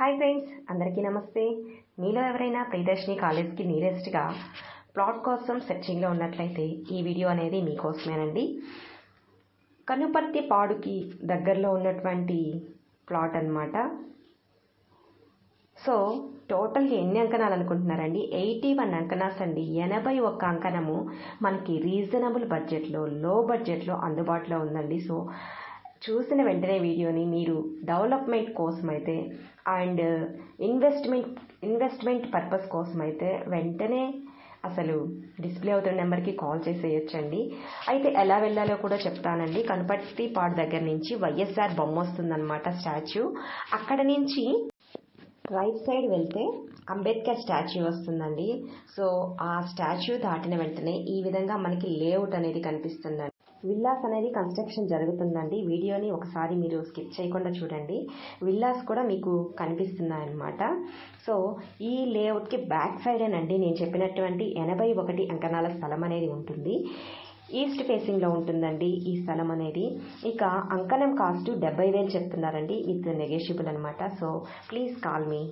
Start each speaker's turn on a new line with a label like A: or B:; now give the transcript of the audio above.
A: Hi friends అందరికీ నమస్తే. మీలో ఎవరైనా ప్రియదర్శిని కాలేజ్కి నియరెస్ట్గా ప్లాట్ కోసం సెర్చింగ్లో ఉన్నట్లయితే ఈ వీడియో అనేది మీకోసమేనండి కనుపర్తి పాడుకి దగ్గరలో ఉన్నటువంటి ప్లాట్ అన్నమాట. సో టోటల్గా ఎన్ని అంకణాలు అనుకుంటున్నారండి? ఎయిటీ వన్ అంకణాస్ అండి. ఎనభై ఒక్క అంకణము మనకి రీజనబుల్ బడ్జెట్లో లో బడ్జెట్లో అందుబాటులో ఉందండి. సో చూసిన వెంటనే వీడియోని మీరు డెవలప్మెంట్ కోసం అయితే అండ్ ఇన్వెస్ట్మెంట్ ఇన్వెస్ట్మెంట్ పర్పస్ కోసం అయితే వెంటనే అసలు డిస్ప్లే అవుతున్న నెంబర్కి కాల్ చేసేయచ్చండి. అయితే ఎలా వెళ్ళాలో కూడా చెప్తానండి. కనపర్తి పాడు దగ్గర నుంచి వైఎస్ఆర్ బొమ్మ వస్తుందన్నమాట స్టాచ్యూ. అక్కడ నుంచి రైట్ సైడ్ వెళ్తే అంబేద్కర్ స్టాచ్యూ వస్తుందండి. సో ఆ స్టాచ్యూ దాటిన వెంటనే ఈ విధంగా మనకి లేఅవుట్ అనేది కనిపిస్తుందండి. విల్లాస్ అనేది కన్స్ట్రక్షన్ జరుగుతుందండి. వీడియోని ఒకసారి మీరు స్కిప్ చేయకుండా చూడండి. విల్లాస్ కూడా మీకు కనిపిస్తున్నాయి అన్నమాట సో ఈ లేఅవుట్కి బ్యాక్ సైడ్ అండి నేను చెప్పినటువంటి ఎనభై ఒకటి అంకణాల స్థలం అనేది ఉంటుంది. ఈస్ట్ ఫేసింగ్లో ఉంటుందండి ఈ స్థలం అనేది. ఇక అంకణం కాస్ట్ డెబ్బై వేలు చెప్తున్నారండి. విత్ నెగోషియబుల్ అనమాట సో ప్లీజ్ కాల్ మీ